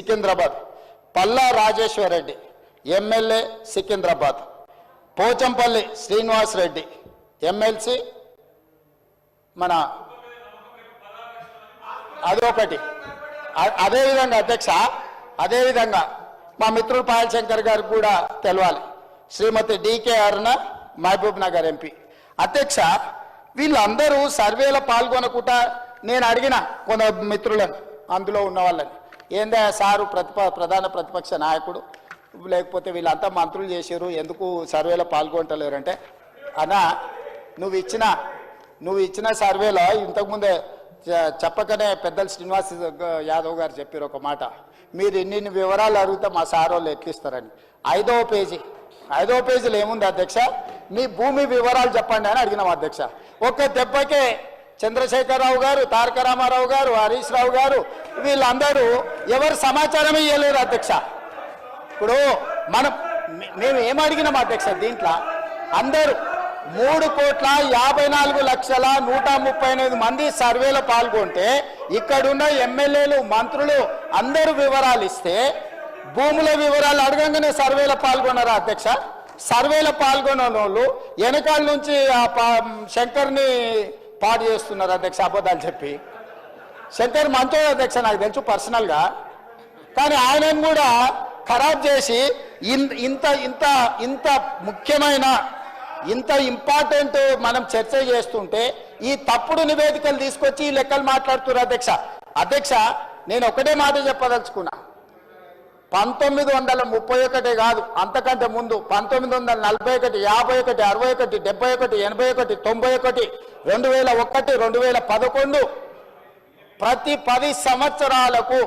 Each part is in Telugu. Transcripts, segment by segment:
సికింద్రాబాద్. పల్లా రాజేశ్వర్ రెడ్డి ఎమ్మెల్యే సికింద్రాబాద్. పోచంపల్లి శ్రీనివాస్ రెడ్డి ఎమ్మెల్సీ మన అదొకటి. అదేవిధంగా అధ్యక్ష అదేవిధంగా మా మిత్రుడు పాయల్ శంకర్ కూడా తెలవాలి. Shrimati DK Aruna Mahabubnagar MP. అధ్యక్ష వీళ్ళందరూ సర్వేలో పాల్గొనకుండా నేను అడిగిన కొంత మిత్రులను అందులో ఉన్న వాళ్ళని. ఏందా సారు ప్రతిప ప్రధాన ప్రతిపక్ష నాయకుడు? లేకపోతే వీళ్ళంతా మంత్రులు చేశారు ఎందుకు సర్వేలో పాల్గొంటలేరంటే? అన్నా నువ్వు ఇచ్చిన నువ్వు ఇచ్చిన సర్వేలో ఇంతకుముందే చెప్పకనే పెద్దలు శ్రీనివాస్ యాదవ్ గారు చెప్పారు ఒక మాట. మీరు ఇన్ని వివరాలు అడిగితే మా సార్ వాళ్ళు ఎట్లిస్తారని ఐదవ పేజీ ఐదవ పేజీలో ఏముంది అధ్యక్ష? మీ భూమి వివరాలు చెప్పండి అని అడిగినాం అధ్యక్ష. ఒక్క దెబ్బకే చంద్రశేఖరరావు గారు తారక రామారావు గారు హరీష్ రావు గారు వీళ్ళందరూ ఎవరు సమాచారం ఇవ్వలేరు అధ్యక్ష. ఇప్పుడు మనం మేము ఏం అడిగినాం అధ్యక్ష దీంట్లో అందరూ మూడు కోట్ల యాభై నాలుగు లక్షల నూట ముప్పై ఎనిమిది మంది సర్వేలో పాల్గొంటే ఇక్కడున్న ఎమ్మెల్యేలు మంత్రులు అందరూ వివరాలు ఇస్తే భూముల వివరాలు అడగంగానే సర్వేలో పాల్గొన్నారా అధ్యక్ష? సర్వేలో పాల్గొన్న వాళ్ళు వెనకాల నుంచి ఆ శంకర్ని పాడు చేస్తున్నారు అధ్యక్ష అబద్ధాలు చెప్పి. శంకర్ మంచోడు అధ్యక్ష నాకు తెలుసు పర్సనల్గా. కానీ ఆయనను కూడా ఖరాబ్ చేసి ఇన్- ఇంత ఇంత ఇంత ముఖ్యమైన ఇంత ఇంపార్టెంట్ మనం చర్చ చేస్తుంటే ఈ తప్పుడు నివేదికలు తీసుకొచ్చి ఈ లెక్కలు మాట్లాడుతున్నారు అధ్యక్ష. అధ్యక్ష నేను ఒకటే మాట చెప్పదలుచుకున్నా. పంతొమ్మిది వందల ముప్పై ఒకటి కాదు అంతకంటే ముందు పంతొమ్మిది వందల నలభై ఒకటి యాభై ఒకటి అరవై ఒకటి డెబ్బై ఒకటి ఎనభై ఒకటి తొంభై ఒకటి రెండు వేల ఒకటి రెండు వేల పదకొండు ప్రతి పది సంవత్సరాలకు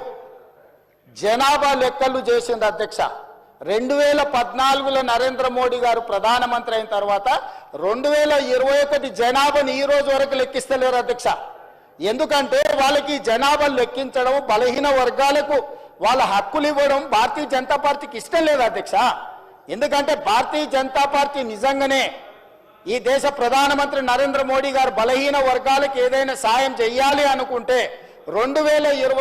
జనాభా లెక్కలు చేసింది అధ్యక్ష. రెండు వేల పద్నాలుగులో నరేంద్ర మోడీ గారు ప్రధానమంత్రి అయిన తర్వాత రెండు వేల ఇరవై ఒకటి జనాభాని ఈ రోజు వరకు లెక్కిస్తలేరు అధ్యక్ష. ఎందుకంటే వాళ్ళకి జనాభా లెక్కించడం బలహీన వర్గాలకు వాళ్ళ హక్కులు ఇవ్వడం భారతీయ జనతా పార్టీకి ఇష్టం లేదు అధ్యక్ష. ఎందుకంటే భారతీయ జనతా పార్టీ నిజంగానే ఈ దేశ ప్రధానమంత్రి నరేంద్ర మోడీ గారు బలహీన వర్గాలకు ఏదైనా సాయం చేయాలి అనుకుంటే రెండు వేల ఇరవై